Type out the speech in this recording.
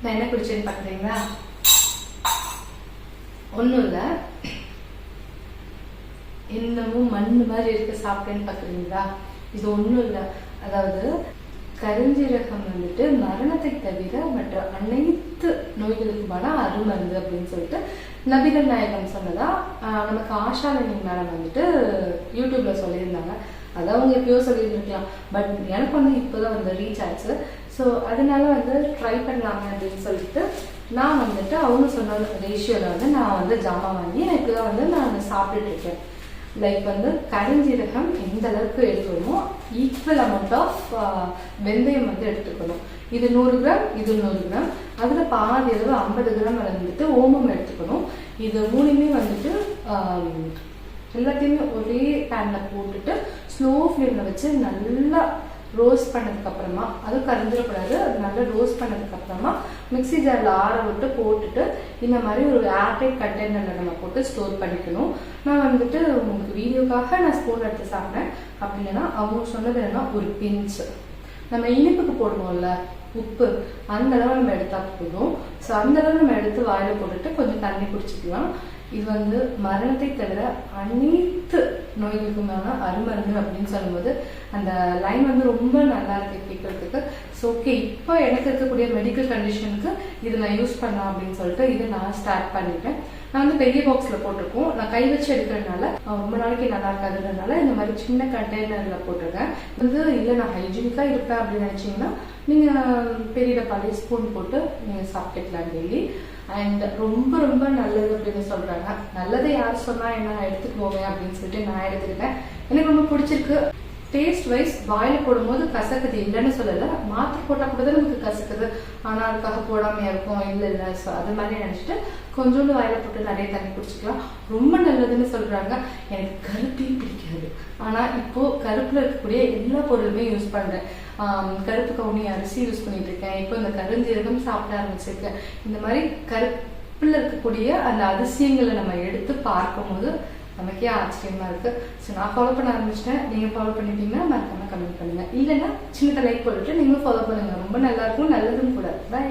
நான் என்ன குடிச்சேன்னு பார்க்குறீங்களா ஒன்றும் இல்லை. இன்னமும் மண் மாதிரி இருக்கு சாப்பிட்டேன்னு பார்க்குறீங்களா இது ஒன்றும் இல்லை. அதாவது கருஞ்சீரகம் வந்துட்டு மரணத்தை தவிர மற்ற அனைத்து நோய்களுக்குமான அருமருந்து அப்படின்னு சொல்லிட்டு நபிகள் நாயகம் சொன்னதா நமக்கு ஆஷாலினி மேடம் வந்துட்டு யூடியூப்ல சொல்லியிருந்தாங்க. அதை அவங்க எப்பயோ சொல்லியிருந்துருக்கலாம். பட் எனக்கு வந்து இப்போதான் வந்து ரீச் ஆச்சு. ஸோ அதனால வந்து ட்ரை பண்ணலாங்க அப்படின்னு சொல்லிட்டு நான் வந்துட்டு அவங்க சொன்ன ரேஷியோவில் வந்து நான் வந்து ஜாமான் வாங்கி எனக்கு தான் வந்து நான் சாப்பிட்டுட்டு இருக்கேன். லைக் வந்து கரிஞ்சீரகம் எந்த அளவுக்கு எடுக்கணுமோ ஈக்குவல் அமௌண்ட் ஆஃப் வெந்தயம் வந்து எடுத்துக்கணும். இது நூறு கிராம் இது நூறு கிராம். அதில் பாதி அளவு ஐம்பது கிராம் வந்துட்டு ஓமம் எடுத்துக்கணும். இது மூணுமே வந்துட்டு um, எல்லாத்தையுமே ஒரே பேனில் போட்டுட்டு ஸ்லோ ஃப்ளேமில் வச்சு நல்லா ரோஸ்ட் பண்ணதுக்கப்புறமா அதுவும் கரைஞ்சிடக்கூடாது அது நல்லா ரோஸ்ட் பண்ணதுக்கப்புறமா மிக்ஸி ஜாரில் ஆற விட்டு போட்டுட்டு இந்த மாதிரி ஒரு ஏர்டைட் கண்டெய்னரில் நம்ம போட்டு ஸ்டோர் பண்ணிக்கணும். நான் வந்துட்டு உங்களுக்கு வீடியோக்காக நான் ஸ்பூன் எடுத்து சாப்பிட்டேன். அப்படின்னா அவங்க சொன்னது என்னன்னா ஒரு பிஞ்சு நம்ம இனிப்புக்கு போடுவோம்ல உப்பு அந்த அளவு நம்ம எடுத்தா போதும். ஸோ அந்த அளவு நம்ம எடுத்து வாயில போட்டுட்டு கொஞ்சம் தண்ணி குடிச்சிக்கலாம். இது வந்து மரணத்தை தவிர அனைத்து நோய்களுக்குமான அருமருந்து அப்படின்னு சொல்லும்போது அந்த லைன் வந்து ரொம்ப நல்லா இருக்கு கேட்கறதுக்கு ஸோ ஓகே இப்போ எனக்கு இருக்கக்கூடிய மெடிக்கல் கண்டிஷனுக்கு இது நான் யூஸ் பண்ணலாம் அப்படின்னு சொல்லிட்டு இதை நான் ஸ்டார்ட் பண்ணிட்டேன். நான் வந்து பெரிய பாக்ஸில் போட்டிருக்கோம். நான் கை வச்சு எடுக்கிறதுனால ரொம்ப நாளைக்கு நல்லா இருக்காதுன்றதுனால இந்த மாதிரி சின்ன கண்டெய்னரில் போட்டிருக்கேன். வந்து இல்லை நான் ஹைஜீனிக்காக இருப்பேன் அப்படின்னு நினச்சிங்கன்னா நீங்கள் பெரிய பழைய ஸ்பூன் போட்டு நீங்கள் சாப்பிட்டுக்கலாம் டெய்லி அண்ட் ரொம்ப ரொம்ப நல்லது அப்படின்னு சொல்கிறாங்க நல்லதை யார் சொன்னால் என்ன எடுத்துக்கோங்க அப்படின்னு சொல்லிட்டு நான் எடுத்துக்கிட்டேன். எனக்கு ரொம்ப பிடிச்சிருக்கு. டேஸ்ட் வைஸ் வாயில் போடும்போது கசக்குது இல்லைன்னு சொல்லலை. மாத்திரை போட்டால் கூட தான் நமக்கு கசக்குது. ஆனால் அதுக்காக போடாமையா இருக்கும் இல்லை இல்லை. ஸோ அது மாதிரி நினச்சிட்டு கொஞ்சோண்டு வாயில் போட்டு நிறைய தண்ணி குடிச்சிக்கலாம். ரொம்ப நல்லதுன்னு சொல்கிறாங்க எனக்கு கருப்பே பிடிக்காது. ஆனால் இப்போது கருப்பில் இருக்கக்கூடிய எல்லா பொருளுமே யூஸ் பண்ணுறேன் கருப்பு கவுனி அரிசி யூஸ் பண்ணிட்டு இருக்கேன். இப்போ இந்த கருஞ்சீரகம் சாப்பிட ஆரம்பிச்சிருக்கேன். இந்த மாதிரி கருப்பில் இருக்கக்கூடிய அந்த அதிசயங்களை நம்ம எடுத்து பார்க்கும்போது நமக்கே ஆச்சரியமா இருக்கு. ஸோ நான் ஃபாலோ பண்ண ஆரம்பிச்சிட்டேன். நீங்க ஃபாலோ பண்ணிட்டீங்கன்னா மறக்காம கமெண்ட் பண்ணுங்க. இல்லைன்னா சின்னதாக லைக் போட்டுட்டு நீங்களும் ஃபாலோ பண்ணுங்க. ரொம்ப நல்லா இருக்கும் நல்லதும் கூட. பை